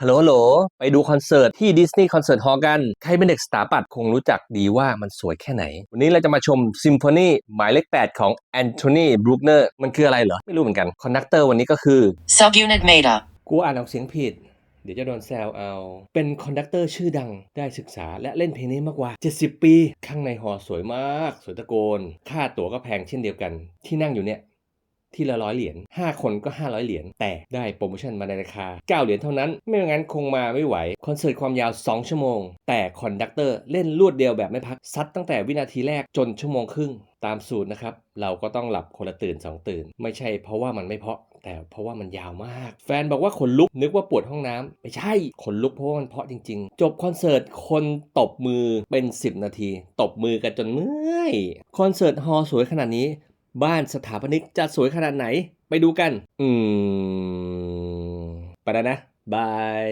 ฮัลโหลฮัลโหลไปดูคอนเสิร์ตที่ดิสนีย์คอนเสิร์ตฮอลล์กัน ใครเป็นเด็กสถาปัตย์คงรู้จักดีว่ามันสวยแค่ไหน วันนี้เราจะมาชมซิมโฟนีหมายเลข 8 ของแอนโทนีบรูคเนอร์มันคืออะไรเหรอ ไม่รู้เหมือนกัน คอนดักเตอร์วันนี้ก็คือ Subunit Meta. กูอ่านออกเสียงผิด เดี๋ยวจะโดนแซวเอา เป็นคอนดักเตอร์ชื่อดังได้ศึกษาและเล่นเพลงนี้มากกว่า 70 ปี ข้างในหอสวยมาก สวยตะโกน ค่าตั๋วก็แพงเช่นเดียวกัน ที่นั่งอยู่เนี่ย ที่ละร้อยเหรียญ5คนก็ 500 เหรียญแต่ได้โปรโมชั่นมาในราคา 9 เหรียญเท่านั้น ไม่งั้นคงมาไม่ไหว คอนเสิร์ตความยาว 2 ชั่วโมง แต่คอนดักเตอร์เล่นรวดเดียวแบบไม่พัก ซัดตั้งแต่วินาทีแรกจนชั่วโมงครึ่งตามสูตรนะครับ เราก็ต้องหลับคนละตื่น 2 ตื่น ไม่ใช่เพราะว่ามันไม่เพาะ แต่เพราะว่ามันยาวมาก แฟนบอกว่าขนลุกนึกว่าปวดห้องน้ำไม่ใช่ขนลุกเพราะว่ามันเพาะจริง ๆ จบคอนเสิร์ตคนตบมือเป็น 10 นาที ตบมือกันจนเมื่อยคอนเสิร์ตฮอลล์สวยขนาดนี้ บ้านสถาปนิกจะสวยขนาดไหน ไปดูกัน อืม ไปแล้วนะ บาย